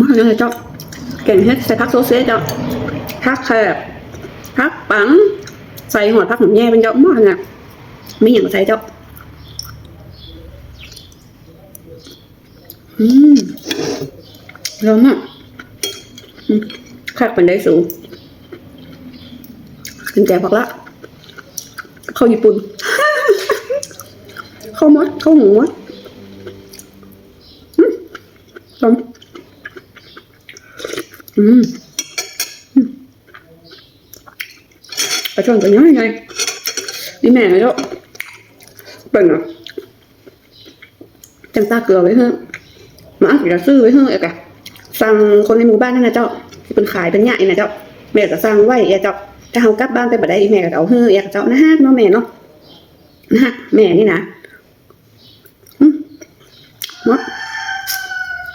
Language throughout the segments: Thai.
มากเลยเจ้าเก่งเฮ็ดใส่พักโซเซเจ้าพักแคบพักปัง ใส่หัวผักหอมแย่เป็นเจ้ามากเนี่ยไม่อย่างใส่เจ้าอืมร้อนมากอืมคักเป็นได้สูงกินแกงผักละเข้าวญี่ปุ่นข้าวมดข้าวหมูมดอืมร้อนอืมอืม ไปชนกันยังไงดีแม่ไงเจ้าเป็นอะจังตาเกลือไว้เถอะมาอัดจะซื้อไว้เถอะเอกะสั่งคนในหมู่บ้านนั่นนะเจ้าที่เป็นขายเป็นใหญ่นะเจ้าแม่ก็สั่งไว้เอกเจ้าถ้าเฮากลับบ้านไปบ่ได้แม่ก็เอาเฮ้อเอกเจ้านะฮะเนาะแม่เนาะนะฮะแม่นี่นะอืมด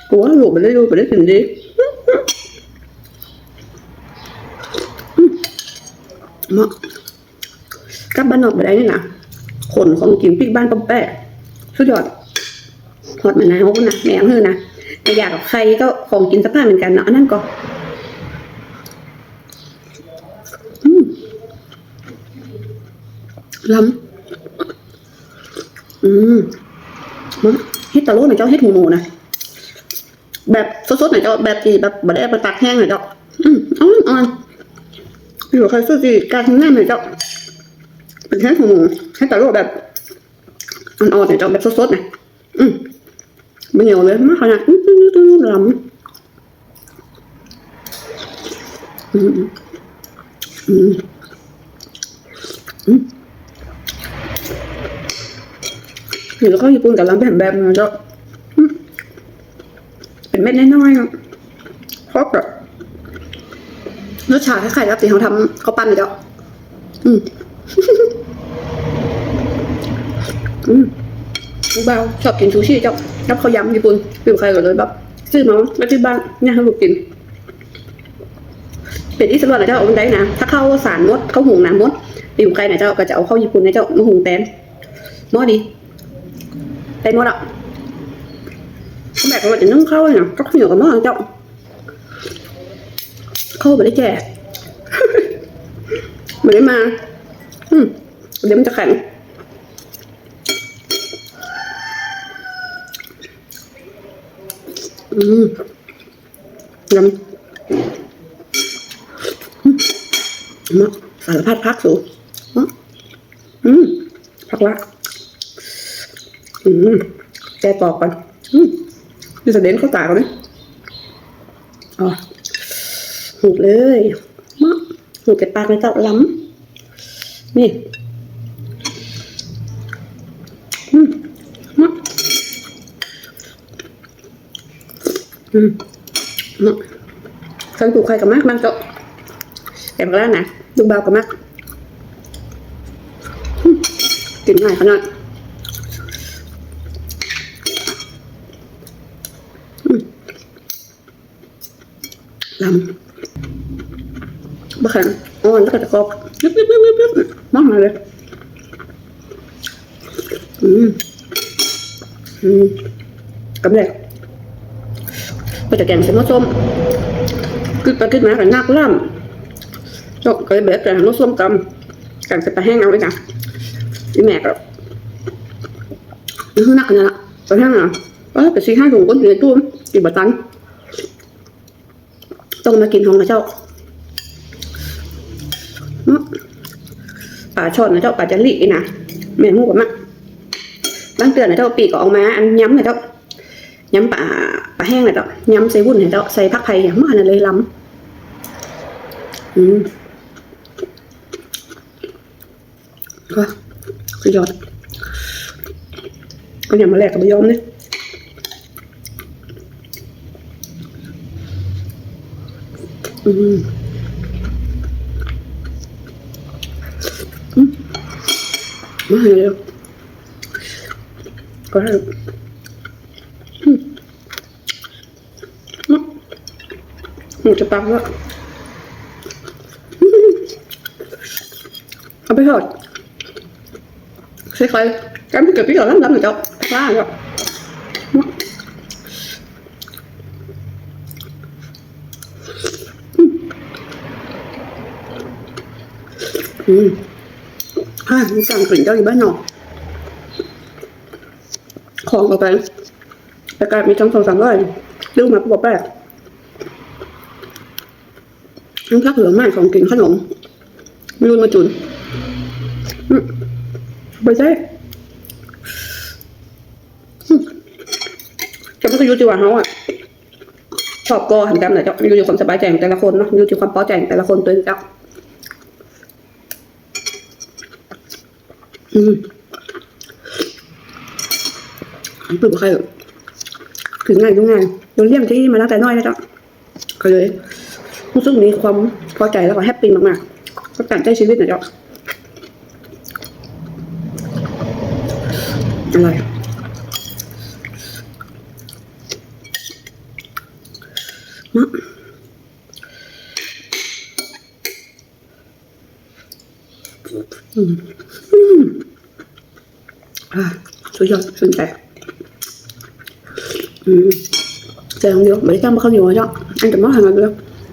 กลัวหลูกไปเลยลูไปเลยถึงดีอืม มดกลับบ้านนอกบ่ได้นี่นะขนของกินพริกบ้านปั๊มแปะสุดยอดทอดมะนาวนะแหนมเธอนะแต่อยากกับใครก็ของกินสภาพเหมือนกันเนาะอันนั่นก็ล้ำอืมมันเฮ็ดตะโลหน่อยเจ้าเฮ็ดหมูหมูนะแบบสดๆหน่อยเจ้าแบบที่แบบบดได้ไปตักแห้งหน่อยเจ้าอืมอ่อนอ่อน อยู่กับใครซื้อจีการทำงานหน่อยเจ้าเป็นเฮ็ดหมูหมูเฮ็ดตะโลแบบอ่อนๆหน่อยเจ้าแบบสดๆนะอืมไม่เหนียวเลยมากขนาดอื้ออื้ออื้อล้ำอืมอืมอืมหรือแล้วก็ญี่ปุ่นกับล้ำแบบแบบนะเจ้าเป็นเม็ดน้อยๆอะครบแบบ รสชาติคล้ายๆกับที่เขาทำเขาปั้นเลยเจ้าอืมอืมลูกเบาชอบกินซูชิเจ้ารับข้าวยำญี่ปุ่นเป็นใครก็เลยแบบซื้อมาแล้วที่บ้านเนี่ยให้ลูกกินเป็นอิสระนะเจ้าเอาได้นะถ้าเข้าสารมดเข้าหุงน้ำมดปิวไก่นะเจ้าก็จะเอาเข้าญี่ปุ่นนะเจ้ามาหุงแตนมอดีแตนหมดอะเขาแบบว่าจะนึ่งเข้าเลยนะก็เหนียวกับม้อเจ้า เข้าไปได้แก่ไม่ได้มา อืมเดี๋ยวมันจะแข็งอืมยำอืมมาสารพัดพักสูอืมอืมพักละ อืมแกตอกก่อนอืมนี่แสดงเขาตากก่อนนะอ๋อ หูกเลยมาหูกเก็บปากในเจ้าล้ำนี่อืมมาอืมเนาะคันปลูกใครกับมากมันก็แต่บแล้วนะลูเบากับมากกินง่ายขนาดอืมลำ บะแข็งอ่อนแล้วก็จะกรอบยึบยึบยึบยึบยึบมากเลยอืมอืมกำเนิดก็จะแกงเส้นมะส้มขึ้นไปขึ้นมากันนักล่ำจกเคยเบ็ดแกงมะส้มกำแกงเส้นปลาแห้งเอาไว้จ้ะที่แม่ก็นี่คือนักกันละปลาแห้งอะว่าแต่สี่ห้าถุงก้นอยู่ในตู้กี่บาทตันต้องมากินของนะเจ้า เนาะป่าชอนนะเจ้าป่าจันลี่นะแม่หมูกับมักบางเตือนนะเจ้าปีกก็เอามา อันย้ำนะเจ้าย้ำปลาปลาแห้งเลยเจ้าย้ำใส่วุ้นเลยเจ้าใส่ผักไผ่อย่างมากนะเลยล้ำอืมก็สุดยอดก็อย่ามาแลกกับยอมเนี่ยอืม มาให้เร็วก็ได้หมูจะปักแล้วเอาไปทอดคล้ายๆกันเกิดพี่ก่อนแล้วน้ำหนึ่งเจ้าล่าก็อืม อ่ามีการกลิ่นเจ้าอยู่บ้านนอกของต่อไปแต่การมีจังสองสามร้อยดูมาบอกแปลกยังพักเหลือมากของกินขนมม่รู้มาจุนอืมไปใช่จะไม่เคยรู้จีว่าเขาอะชอบกอหันกันเลยเจ้าอยู่ที่ความสบายใจของแต่ละคนเนาะอยู่ที่ความพอใจของแต่ละคนตัวเองจ้า อืมอันนี้เป็นใครถึงง่ายดูง่ายโดนเลี้ยงที่มาตั้งแต่น้อยแล้วจ้าก็เลยรู้สึกมีความพอใจแล้วก็แฮปปี้มากๆก็แต่งใจชีวิตนะเจ้าอร่อยมะอืม สุดยอดสนใจอืมเจอของเดียวไม่ได้จ้างมาข้าวเหนียวเจ้าอันกับน้องหันมาด้วย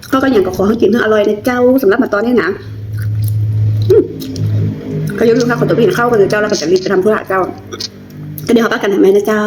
เขาก็อย่างกับขอให้กินให้อร่อยนะเจ้าสำหรับมาตอนนี้นะก็ยุ่งรู้ค่ะคนตัวพี่เข้ากันเลยเจ้าแล้วก็จะรีบไปทำธุระเจ้าก็เดี๋ยวเขาปักกันทำไมนะเจ้า